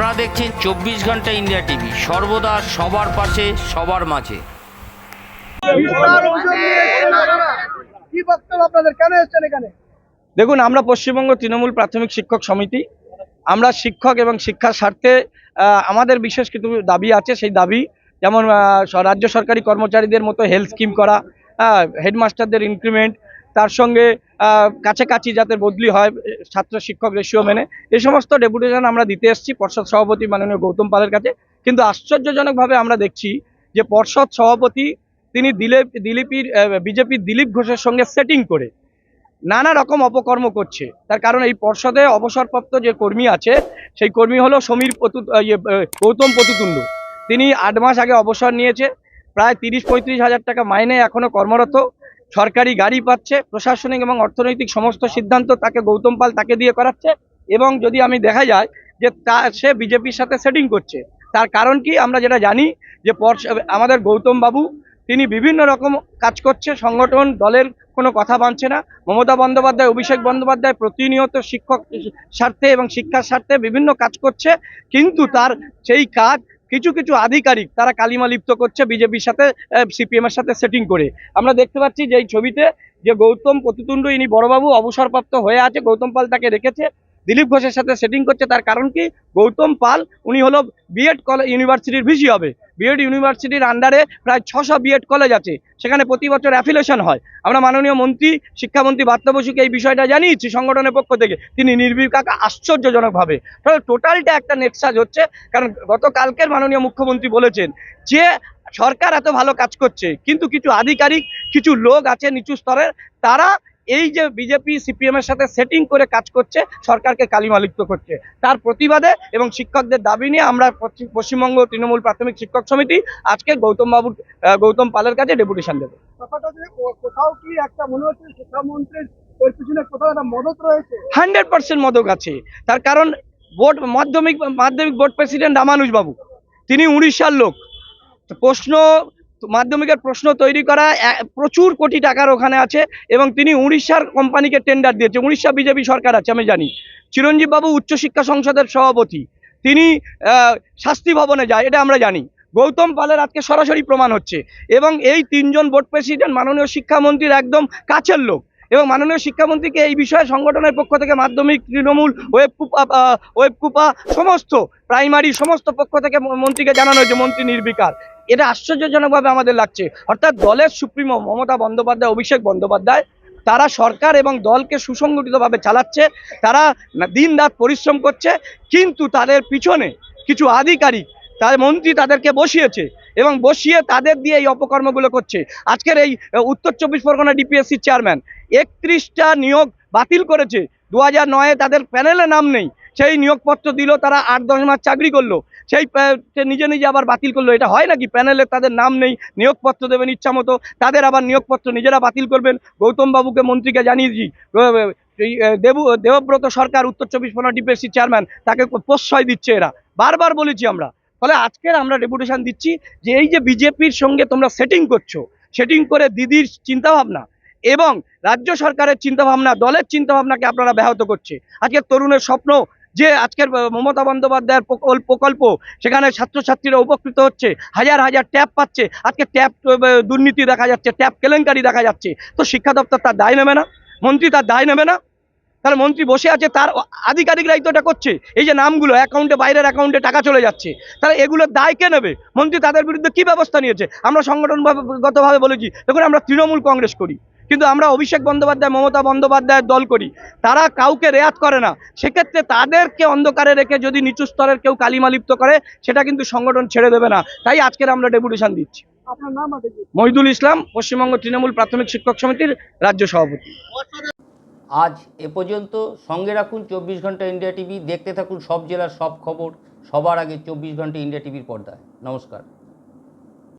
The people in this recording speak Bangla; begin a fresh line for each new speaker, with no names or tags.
আপনারা দেখছেন চব্বিশ ঘণ্টা ইন্ডিয়া টিভি। সর্বদা সবার পাশে, সবার মাঝে।
দেখুন, আমরা পশ্চিমবঙ্গ তৃণমূল প্রাথমিক শিক্ষক সমিতি। আমরা শিক্ষক এবং শিক্ষার স্বার্থে আমাদের বিশেষ কিছু দাবি আছে। সেই দাবি, যেমন রাজ্য সরকারি কর্মচারীদের মতো হেলথ স্কিম করা হেডমাস্টারদের ইনক্রিমেন্ট তার সঙ্গে কাছাকাছি যাতে বদলি হয় ছাত্র শিক্ষক রেশিও মেনে। এ সমস্ত ডেপুটেশন আমরা দিতে এসেছি পর্ষদ সভাপতি মাননীয় গৌতম পালের কাছে। কিন্তু আশ্চর্যজনকভাবে আমরা দেখছি যে পর্ষদ সভাপতি তিনি দিলীপ দিলীপির বিজেপির দিলীপ ঘোষের সঙ্গে সেটিং করে। নানা রকম অপকর্ম করছে। তার কারণ এই পর্ষদে অবসরপ্রাপ্ত যে কর্মী আছে সেই কর্মী হলো সমীর পতু ইয়ে, গৌতম পতুতুণ্ড। তিনি আট মাস আগে অবসর নিয়েছে প্রায় তিরিশ পঁয়ত্রিশ হাজার টাকা মাইনে এখনও কর্মরত। সরকারি গাড়ি পাচ্ছে, প্রশাসনিক এবং অর্থনৈতিক সমস্ত সিদ্ধান্ত তাকে গৌতম পাল তাকে দিয়ে করাচ্ছে এবং যদি আমি দেখা যায় যে তা সে বিজেপির সাথে সেটিং করছে, তার কারণ কি আমরা যেটা জানি যে আমাদের গৌতম বাবু তিনি বিভিন্ন রকম কাজ করছে, সংগঠন, দলের কোনো কথা মানছে না। মমতা বন্দ্যোপাধ্যায়, অভিষেক বন্দ্যোপাধ্যায় প্রতিনিয়ত শিক্ষক স্বার্থে এবং শিক্ষার স্বার্থে বিভিন্ন কাজ করছে, কিন্তু তার সেই কাজ কিছু কিছু আধিকারিক তারা কালিমা লিপ্ত করছে বিজেপির সাথে সিপিএম এর সাথে সেটিং করে। আমরা দেখতে পাচ্ছি যে এই ছবিতে যে গৌতম প্রতিতুণ্ড ইনি বড়বাবু, অবসরপ্রাপ্ত হয়ে আছে, গৌতম পাল তাকে রেখেছে। দিলীপ ঘোষের সাথে সেটিং করছে, তার কারণ কি? গৌতম পাল, উনি হলো বিএড কলেজ ইউনিভার্সিটির ভিসি হবে। বিএড ইউনিভার্সিটির আন্ডারে প্রায় ছশো বিএড কলেজ আছে। সেখানে প্রতি বছর অ্যাফিলেশন হয়। আমরা মাননীয় মন্ত্রী, শিক্ষামন্ত্রী বার্ত বসুকে এই বিষয়টা জানিয়েছি সংগঠনের পক্ষ থেকে। তিনি নির্বিকাক আশ্চর্যজনকভাবে। তাহলে টোটালটা একটা নেক্সাজ হচ্ছে, কারণ গতকালকের মাননীয় মুখ্যমন্ত্রী বলেছেন যে, সরকার এত ভালো কাজ করছে, কিন্তু কিছু আধিকারিক, কিছু লোক আছে নিচু স্তরের, তারা এই যে বিজেপি সিপিএম এর সাথে সেটিং করে কাজ করছে সরকারকে কালিমালিপ্ত করছে। তার প্রতিবাদে এবং শিক্ষকদের দাবি নিয়ে আমরা পশ্চিম- পশ্চিমবঙ্গ তৃণমূল প্রাথমিক শিক্ষক সমিতি আজকে গৌতম বাবুর গৌতম পালের কাছে ডেপুটেশন দেবো।
কোথাও কি একটা মনে হচ্ছে শিক্ষামন্ত্রীর এর পিছনে কোথাও একটা মদত রয়েছে?
হান্ড্রেড পার্সেন্ট মদক আছে। তার কারণ বোর্ড মাধ্যমিক মাধ্যমিক বোর্ড প্রেসিডেন্ট রামানুজ বাবু তিনি উড়িষ্যার লোক। প্রশ্ন মাধ্যমিকের প্রশ্ন তৈরি করা প্রচুর কোটি টাকার ওখানে আছে এবং তিনি উড়িষ্যার কোম্পানিকে টেন্ডার দিয়েছে। উড়িষ্যা বিজেপি সরকার আছে, আমি জানি। চিরঞ্জীব বাবু উচ্চশিক্ষা সংসদের সভাপতি। তিনি শাস্তি ভবনে যায়, এটা আমরা জানি। গৌতম পালের আজকে সরাসরি প্রমাণ হচ্ছে। এবং এই তিনজন বোর্ড প্রেসিডেন্ট, মাননীয় শিক্ষামন্ত্রীর একদম কাছের লোক। এবং মাননীয় শিক্ষামন্ত্রীকে এই বিষয়ে সংগঠনের পক্ষ থেকে মাধ্যমিক তৃণমূল ওয়েবকুপা আহ, ওয়েবকুপা সমস্ত প্রাইমারি সমস্ত পক্ষ থেকে মন্ত্রীকে জানানো হয়েছে মন্ত্রী নির্বিকার। এটা আশ্চর্যজনকভাবে আমাদের লাগছে। অর্থাৎ দলের সুপ্রিমো মমতা বন্দ্যোপাধ্যায় অভিষেক বন্দ্যোপাধ্যায় তারা সরকার এবং দলকে সুসংগঠিতভাবে চালাচ্ছে তারা দিন রাত পরিশ্রম করছে কিন্তু তাদের পিছনে কিছু আধিকারিক তার মন্ত্রী তাদেরকে বসিয়েছে এবং বসিয়ে তাদের দিয়ে এই অপকর্মগুলো করছে। আজকের এই উত্তর চব্বিশ পরগনা ডিপিএসসির চেয়ারম্যান একত্রিশটা নিয়োগ বাতিল করেছে। দু হাজার নয়ে তাদের প্যানেলে নাম নেই। সেই নিয়োগপত্র দিল, তারা আট দশ মাস চাকরি করল। সেই নিজে নিজে আবার বাতিল করল। এটা হয় নাকি? প্যানেলে তাদের নাম নেই, নিয়োগপত্র দেবেন ইচ্ছা মতো। তাদের আবার নিয়োগপত্র নিজেরা বাতিল করবেন। গৌতম বাবুকে মন্ত্রীকে জানিয়েছি। দেবু, দেবব্রত সরকার, উত্তর চব্বিশ পরগনা ডিপিএসসি চেয়ারম্যান, তাকে প্রশ্রয় দিচ্ছে এরা। বারবার বলেছি আমরা। ফলে আজকের আমরা ডেপুটেশন দিচ্ছি যে এই যে বিজেপির সঙ্গে তোমরা সেটিং করছ সেটিং করে দিদির চিন্তাভাবনা এবং রাজ্য সরকারের চিন্তাভাবনা, দলের চিন্তাভাবনাকে আপনারা ব্যাহত করছে। আজকে তরুণের স্বপ্ন যে আজকের মমতা বন্দ্যোপাধ্যায়ের প্রকল- প্রকল্প, সেখানে ছাত্রছাত্রীরা উপকৃত হচ্ছে, হাজার হাজার ট্যাব পাচ্ছে, আজকে ট্যাব দুর্নীতি দেখা যাচ্ছে, ট্যাব কেলেঙ্কারি দেখা যাচ্ছে। তো শিক্ষা দপ্তর তার দায় নেবে না? মন্ত্রী তার দায় নেবে না? তাহলে মন্ত্রী বসে আছে, তার আধিকারিকরাই তো এটা করছে। এই যে নামগুলো, অ্যাকাউন্টে, বাইরের অ্যাকাউন্টে টাকা চলে যাচ্ছে। তাহলে এগুলোর দায় কে নেবে? মন্ত্রী তাদের বিরুদ্ধে কি ব্যবস্থা নিয়েছে? আমরা সংগঠনগতভাবে বলেছি, দেখুন আমরা তৃণমূল কংগ্রেস করি। কিন্তু আমরা অভিষেক বন্দ্যোপাধ্যায় মমতা বন্দ্যোপাধ্যায়ের দল করি। তারা কাউকে রেয়াত করে না। সেক্ষেত্রে তাদেরকে অন্ধকারে রেখে যদি নিচু স্তরের কেউ কালিমালিপ্ত করে সেটা কিন্তু সংগঠন ছেড়ে দেবে না। তাই আজকের আমরা ডেপুটেশন দিচ্ছি।
আপনার নাম
মহিদুল ইসলাম পশ্চিমবঙ্গ তৃণমূল প্রাথমিক শিক্ষক সমিতির রাজ্য সভাপতি।
আজ এ পর্যন্ত সঙ্গে রাখুন চব্বিশ ঘণ্টা ইন্ডিয়া টিভি। দেখতে থাকুন সব জেলার সব খবর। সবার আগে চব্বিশ ঘণ্টা ইন্ডিয়া টিভির পর্দায়। নমস্কার।